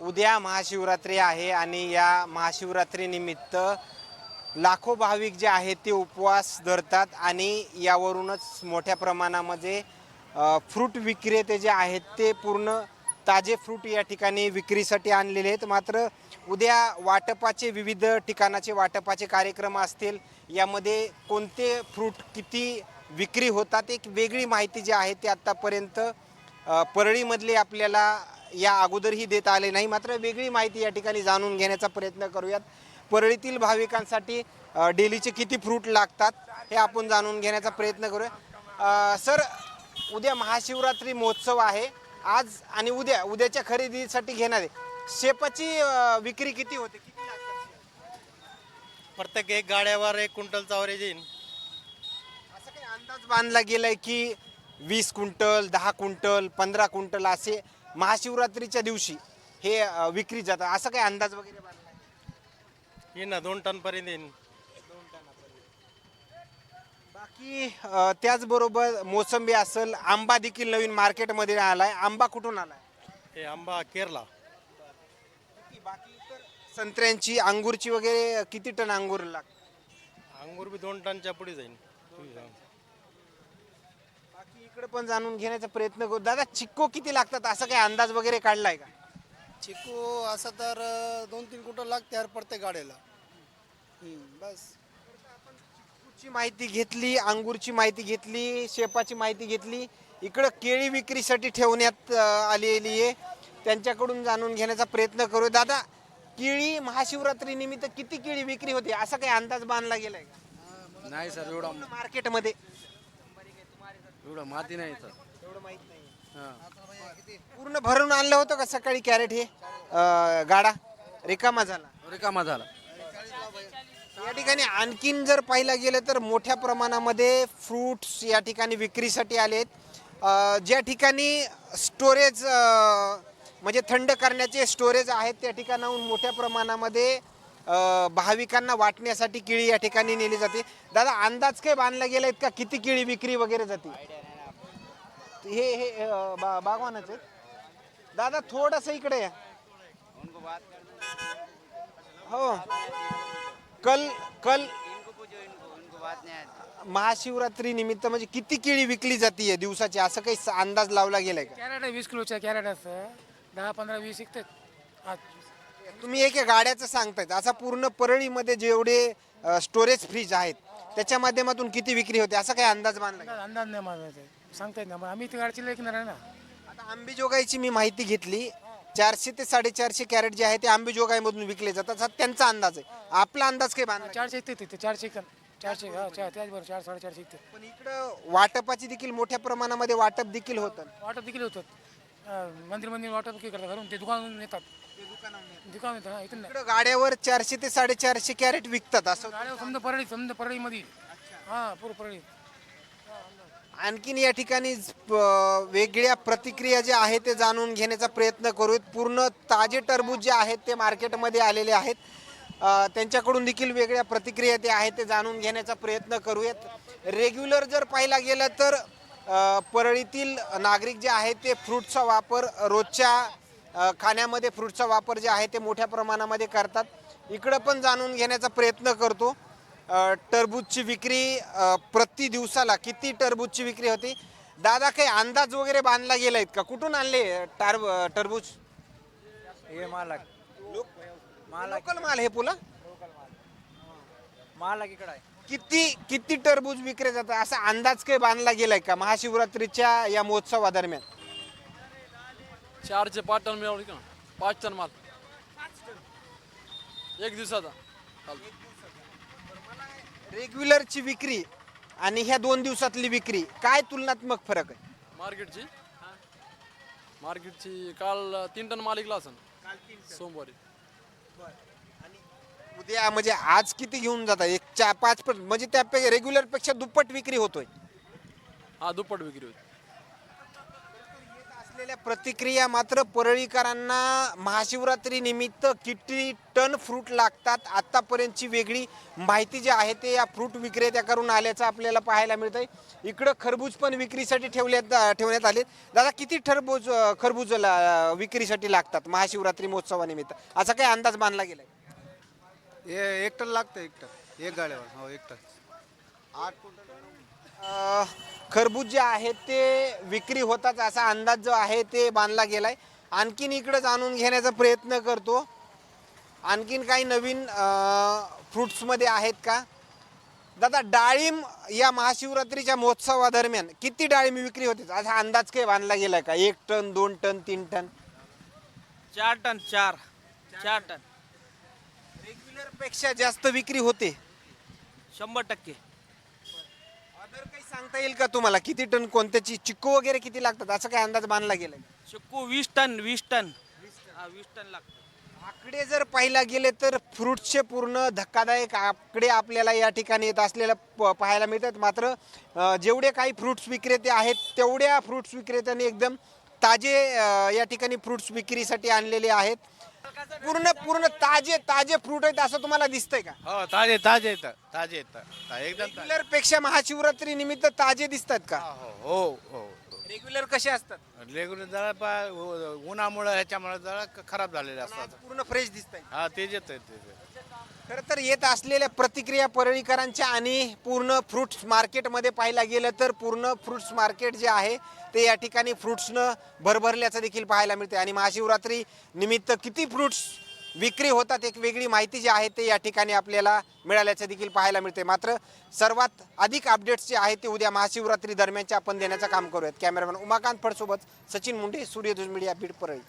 उद्या महाशिवरात्री आहे आणि या महाशिवरात्रीनिमित्त लाखो भाविक जे आहेत ते उपवास धरतात आणि यावरूनच मोठ्या प्रमाणामध्ये फ्रूट विक्रेते जे आहेत ते पूर्ण ताजे फ्रूट या ठिकाणी विक्रीसाठी आणलेले आहेत. मात्र उद्या वाटपाचे विविध ठिकाणाचे वाटपाचे कार्यक्रम असतील. यामध्ये कोणते फ्रूट किती विक्री होतात एक वेगळी माहिती जी आहे ती आत्तापर्यंत परळीमधली आपल्याला या अगोदरही देत आले नाही. मात्र वेगळी माहिती या ठिकाणी जाणून घेण्याचा प्रयत्न करूयात. परळीतील भाविकांसाठी डेलीचे किती फ्रूट लागतात हे आपण जाणून घेण्याचा प्रयत्न करूया. सर उद्या महाशिवरात्री महोत्सव आहे. आज आणि उद्या उद्याच्या खरेदीसाठी घेणार आहे शेपाची विक्री किती होते? किती लागतात? प्रत्येक एक गाड्यावर एक क्विंटलचा अवरेज येईल असं काही अंदाज बांधला गेलाय की वीस क्विंटल दहा क्विंटल पंधरा क्विंटल असे महाशिवरात्रीच्या दिवशी हे अ, विक्री जातात. असं काही अंदाज वगैरे येईल ना दोन टन पर्यंत येईल बाकी अ, त्याचबरोबर मोसंबी असेल आंबा देखील नवीन मार्केटमध्ये आलाय. आंबा कुठून आलाय? हे आंबा केरला. बाकी इतर संत्र्यांची अंगूरची वगैरे किती टन अंगूर लागतात अंगूर बी दोन टनच्या पुढे जाईल बाकी इकडे पण जाणून घेण्याचा प्रयत्न करू. दादा चिक्को किती लागतात? असं काही अंदाज वगैरे काढलाय का? चिकू असं तर अं, दोन तीन कुठं लागते हर प्रत्येक गाड्याला. हम्म, बस. ची माहिती घेतली अंगूरची माहिती घेतली शेपाची माहिती घेतली. इकडं केळी विक्रीसाठी ठेवण्यात अ, आलेली आहे. त्यांच्याकडून जाणून घेण्याचा प्रयत्न करू. दादा केळी महाशिवरात्री निमित्त किती केळी विक्री होते? असा काही अंदाज बांधला गेलाय का? नाही सर एवढा मार्केटमध्ये. एवढं माती नाही सर एवढं माहीत नाही. हां. पूर्ण भरून आणलं होतं का सकाळी कॅरेट हे? अ, गाडा? रिकामा झाला. रिकामा झाला. या ठिकाणी आणखीन जर पाहिलं गेलं तर मोठ्या प्रमाणामध्ये फ्रूट्स या ठिकाणी विक्रीसाठी आलेत. अ, ज्या ठिकाणी स्टोरेज म्हणजे थंड करण्याचे स्टोरेज आहेत त्या ठिकाणाहून मोठ्या प्रमाणामध्ये अ, भाविकांना वाटण्यासाठी केळी या ठिकाणी नेली जाते. दादा अंदाज काय बांधला गेला का? किती केळी विक्री वगैरे जाते? हे हे बा बागवानाचे दादा थोडस इकडे या. हो. कल कल महाशिवरात्री निमित्त म्हणजे किती केळी विकली जाते दिवसाची? असं काही अंदाज लावला गेलाय का? कॅरेट आहे वीस किलोच्या कॅरेट असतं दहा पंधरा वीस विकतात. आज. तुम्ही एक गाड्याचं सांगतायत. असा पूर्ण परळीमध्ये जेवढे स्टोरेज फ्रीज आहेत त्याच्या माध्यमातून किती विक्री होते? असा काही अंदाज बांधला? अंदाज अंदाज नाही माझा ते. सांगता येत मग आम्ही ती गाडची लेखणार आहे ना आता आंबेजोगाईची मी माहिती घेतली. चारशे ते साडेचारशे कॅरेट जे आहे ते आंबेजोगाईमधून विकले जातात. त्यांचा अंदाज आहे. आपला अंदाज काय बांधला चारशे विकते तिथे चारशे चारशे हा चार त्याचबरोबर चार साडेचारशे विकते पण इकडं वाटपाची देखील मोठ्या प्रमाणामध्ये वाटप देखील होतं. वाटप देखील होतात अं, मंदिर मंदिर वाटप करतात. घरून ते दुकान येतात. दुकान येतात हा इथून नाही. इकडं गाड्यावर चारशे ते साडेचारशे कॅरेट विकतात असं. गाड्या समजा परळी समजा परळीमध्ये. हां पूर्ण परळी. आणखीन या ठिकाणी प- वेगळ्या प्रतिक्रिया ज्या आहेत ते जाणून घेण्याचा प्रयत्न करूयात. पूर्ण ताजे टरबूज जे आहेत ते मार्केटमध्ये आलेले आहेत. त्यांच्याकडून देखील वेगळ्या प्रतिक्रिया ते आहेत ते जाणून घेण्याचा प्रयत्न करूयात. रेग्युलर जर पाहिला गेलं तर परळीतील नागरिक जे आहेत ते फ्रूटचा वापर रोजच्या खाण्यामध्ये फ्रूटचा वापर जे आहे ते मोठ्या प्रमाणामध्ये करतात. इकडं पण जाणून घेण्याचा प्रयत्न करतो. टरबूजची विक्री प्रति दिवसाला किती टरबूजची विक्री होती? दादा काही अंदाज वगैरे बांधला गेलायत का? कुठून आणले टार टरबूज? हे मालक. लोकल माल हे पुला? मालक इकडं आहे. किती किती टरबूज विक्री जातात? असा अंदाज काही बांधला गेलाय का महाशिवरात्रीच्या या महोत्सवादरम्यान? चारशे पाच टन मिळवली का? पाच टन माल. एक दिवसाचा. रेग्युलरची विक्री आणि ह्या दोन दिवसातली विक्री काय तुलनात्मक फरक आहे? मार्केटची? मार्केटची काल तीन टन माल विकला असेल सोमवारी. उद्या म्हणजे आज किती घेऊन जातात एक चार पाच म्हणजे त्यापेक्षा रेग्युलरपेक्षा दुप्पट विक्री होतोय. हा दुप्पट विक्री होती. असलेल्या प्रतिक्रिया मात्र परळीकरांना महाशिवरात्री निमित्त किती टन फ्रूट लागतात आतापर्यंतची वेगळी माहिती जी आहे ते या फ्रूट विक्रेत्याकडून आल्याचं आपल्याला पाहायला मिळतंय. इकडं खरबूज पण विक्रीसाठी ठेवल्यात ठेवण्यात आले दादा किती टरबूज अं, खरबूज ला- विक्रीसाठी लागतात महाशिवरात्री महोत्सवानिमित्त? असा काही अंदाज बांधला गेलाय? हे एक टन लागतं एक टन. एक गाड्यावर हो एक टन. अ, खरबूज जे आहे ते विक्री होतात असा अंदाज जो आहे ते बांधला गेलाय. आणखीन इकडं जाणून घेण्याचा प्रयत्न करतो. आणखीन काही नवीन फ्रुट्समध्ये आहेत का? दादा डाळिंब या महाशिवरात्रीच्या महोत्सवादरम्यान किती डाळिंब विक्री होते? असा अंदाज काही बांधला गेलाय का? एक टन दोन टन तीन टन? चार टन चार. चार टन. रेग्युलरपेक्षा जास्त विक्री होते. शंभर टक्के. अदर काही सांगता येईल का तुम्हाला? किती टन कोणत्याची? चिक्कू वगैरे किती लागतात? असं काही अंदाज बांधला गेलाय? चिक्कू वीस टन वीस टन. हा वीस टन लागतो आकडे जर पाहिला गेले तर फ्रुट्सचे पूर्ण धक्कादायक आकडे आपल्याला या ठिकाणी येत असलेल्या प- पाहायला मिळतात. मात्र अ, जेवढे काही फ्रुट्स विक्रेते आहेत तेवढ्या फ्रुट्स विक्रेत्यांनी एकदम ताजे अ, या ठिकाणी फ्रुट्स विक्रीसाठी आणलेले आहेत. पूर्ण पूर्ण ताजे ताजे फ्रूट आहेत असं तुम्हाला दिसतंय का? हो ताजे ताजे येतात ताजे येतात. ता- एकदम ताजे. रेग्युलरपेक्षा महाशिवरात्री निमित्त ताजे दिसतात का? हो हो हो रेग्युलर कसे असतात? रेग्युलर जरा पा उ- उन्हामुळं ह्याच्यामुळे जरा खराब झालेले असतात. पूर्ण फ्रेश दिसत हा तेच येत ते खरं तर येत असलेल्या प्रतिक्रिया परळीकरांच्या आणि पूर्ण फ्रुट्स मार्केटमध्ये पाहायला गेलं तर पूर्ण फ्रुट्स मार्केट जे आहे ते या ठिकाणी फ्रुट्सनं भरभरल्याचं देखील पाहायला मिळते आणि महाशिवरात्री निमित्त किती फ्रुट्स विक्री होतात एक वेगळी माहिती जी आहे ते या ठिकाणी आपल्याला मिळाल्याचं देखील पाहायला मिळते मात्र सर्वात अधिक अपडेट्स जे आहेत ते उद्या महाशिवरात्री दरम्यानचे आपण देण्याचं काम करूयात. कॅमेरामॅन उमाकांत फडसोबत सचिन मुंडे सूर्यदुज मीडिया बीड परळी.